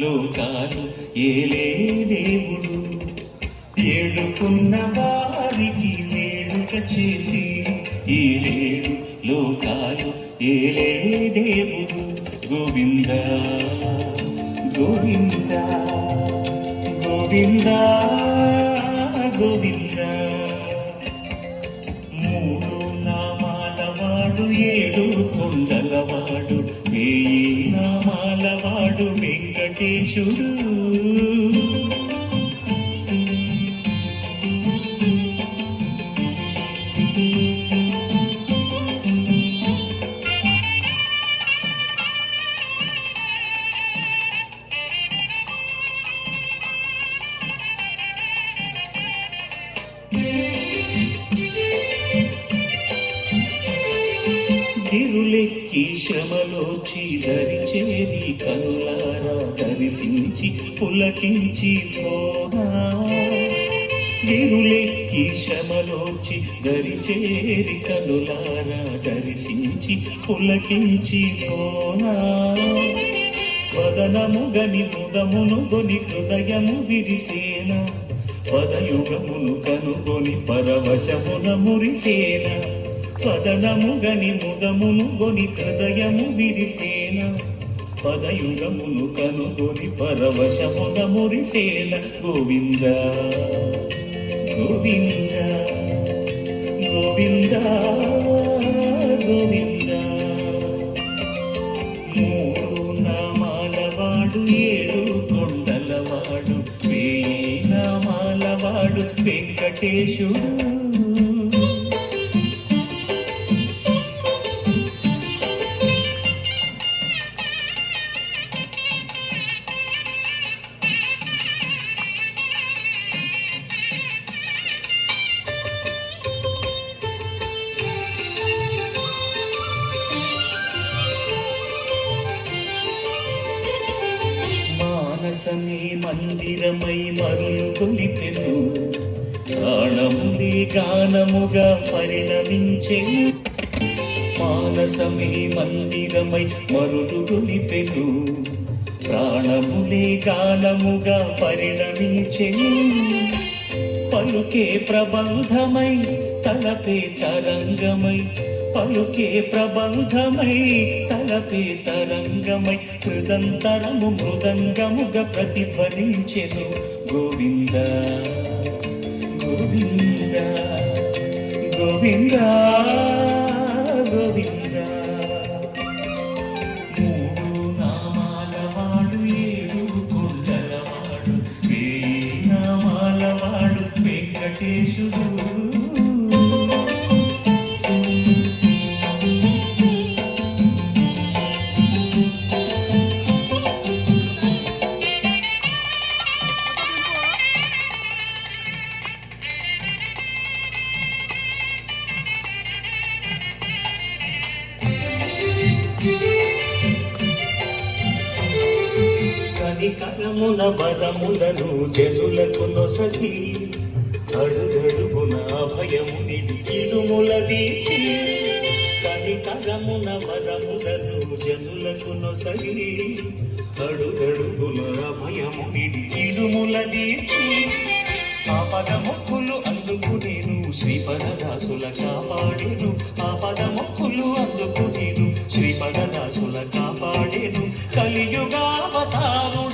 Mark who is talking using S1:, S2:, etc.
S1: లోకాలు ఏలే దేవుడు. ఏడుకున్న వారికి వేడుక చేసి ఈ రేడు లోకాలు ఏలే దేవుడు. గోవింద గోవింద గోవింద గోవిందా. కొండలవాడు వేయి నామాలవాడు వెంకటేశుడు. ఈ శ్రమలోచి దరి చేరి కనులారా దర్శించి పులకించి పోనా? గిరులెక్కి శ్రమలోచి దరి చేరి కనులారా దర్శించి పులకించి పోనా? వదనముగని ముదమును గొని హృదయము విరిసేన? పదయుగమును కనుగొని పరవశమున మురిసేనా? పదనముగని ముగమును గొని హృదయము విరిసేన. పదయుగమును కనుగొని పరవశమున మురిసేన. గోవింద గోవింద గోవింద గోవింద. మూడు నామాలవాడు ఏడు కొండలవాడు వేయి నామాలవాడు వెంకటేశుడు. మందిరమై మరులు కొలిపెను. ప్రాణములే గానముగా పరిణమించే. మానసమే మందిరమై మరులు కొలిపెను. ప్రాణములే గానముగా పరిణమించే. పలుకే ప్రబంధమై తలపే తరంగమై పలుకే ప్రబంధమై తలపే తరంగమై హృదంతరము మృదంగముగా ప్రతిధ్వనించెను. గోవింద గోవింద గోవింద గోవింద. కనికరమున వరములను జనులకు నొసగి అడుగడుగున అభయము నిడికిడుముల దీచి కనికరమున వరములను జనులకు నొసగి అడుగడుగున అభయము నిడికిడుముల దీచి ఆపద మొక్కులు అందుకు నేను శ్రీపరదాసుల కాపాడేను. ఆపద మొక్కులు అందుకు నేను శ్రీపరదాసుల కాపాడేను. కలియుగావతారుడై